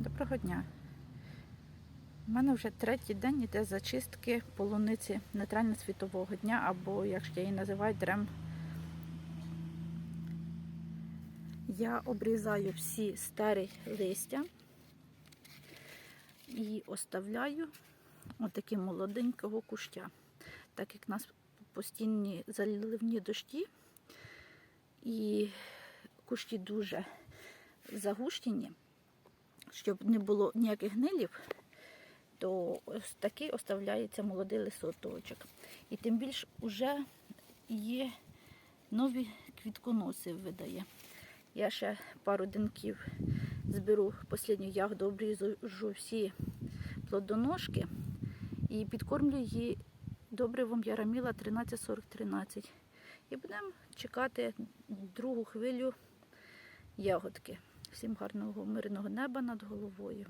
Доброго дня. У мене вже третій день іде зачистки полуниці нейтрально-світового дня, або, як ще її називають, дрем. Я обрізаю всі старі листя і оставляю отакі молоденького куща. Так як у нас постійні заливні дощі і кущі дуже загущені, щоб не було ніяких гнилів, то ось такий оставляється молодий лисоточок. І тим більш вже є нові квітконоси видає. Я ще пару денків зберу останню ягоду, обріжу всі плодоножки і підкормлю її добривом Яраміла 134013. І будемо чекати другу хвилю ягодки. Всім гарного мирного неба над головою.